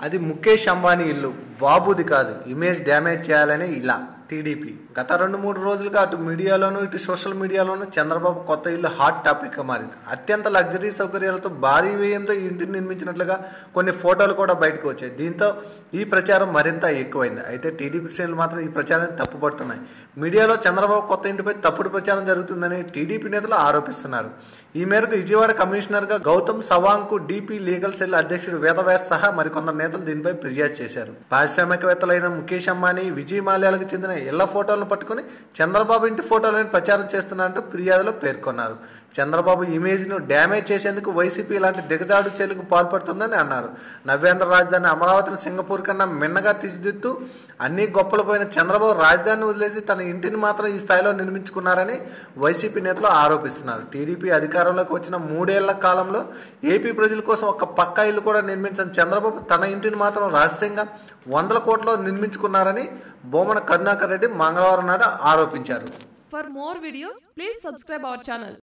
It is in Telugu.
అది ముఖేష్ అంబానీ ఇల్లు. బాబుది కాదు. ఇమేజ్ డ్యామేజ్ చేయాలని ఇలా. టీడీపీ. గత రెండు మూడు రోజులుగా అటు మీడియాలోనూ ఇటు సోషల్ మీడియాలోనూ చంద్రబాబు కొత్త ఇల్లు హాట్ టాపిక్గా మారింది. అత్యంత లగ్జరీ సౌకర్యాలతో భారీ వ్యయంతో ఈ ఇంటిని నిర్మించినట్లుగా కొన్ని ఫోటోలు కూడా బయటకు వచ్చాయి. దీంతో ఈ ప్రచారం మరింత ఎక్కువైంది. అయితే టీడీపీ శ్రేణులు మాత్రం ఈ ప్రచారాన్ని తప్పుపడుతున్నాయి. మీడియాలో చంద్రబాబు కొత్త ఇంటిపై తప్పుడు ప్రచారం జరుగుతుందని టీడీపీ నేతలు ఆరోపిస్తున్నారు. ఈ మేరకు విజయవాడ కమిషనర్గా Gautam Sawang DP legal cell అధ్యక్షుడు వేదవ్యాస్ సహా మరికొందరు నేతలు దీనిపై ఫిర్యాదు చేశారు. పారిశ్రామికవేత్తలైన ముఖేష్ అంబానీ విజయ్ మాల్యాలకు చెందిన ఇళ్ళ ఫోటోలను పట్టుకుని చంద్రబాబు ఇంటి ఫోటోలను ప్రచారం చేస్తున్నారంటూ ఫిర్యాదులో పేర్కొన్నారు. చంద్రబాబు ఇమేజ్ను డ్యామేజ్ చేసేందుకు వైసీపీ ఇలాంటి దిగజాడు చర్యలకు పాల్పడుతుందని అన్నారు. నవ్యాంధ్ర రాజధాని అమరావతిని సింగపూర్ కన్నా మిన్నగా తీర్చిదిద్దుతూ అన్ని గొప్పలు పోయిన చంద్రబాబు రాజధానిని వదిలేసి తన ఇంటిని మాత్రం ఈ స్థాయిలో నిర్మించుకున్నారని వైసీపీ నేతలు ఆరోపిస్తున్నారు. టీడీపీ అధికారంలోకి వచ్చిన మూడేళ్ళ కాలంలో ఏపీ ప్రజల కోసం ఒక పక్కా ఇల్లు కూడా నిర్మించిన చంద్రబాబు తన ఇంటిని మాత్రం రహస్యంగా వందల కోట్లలో నిర్మించుకున్నారని బొమ్మన కరుణాకర్ రెడ్డి మంగళవారం నాడు ఆరోపించారు. For more videos please subscribe our channel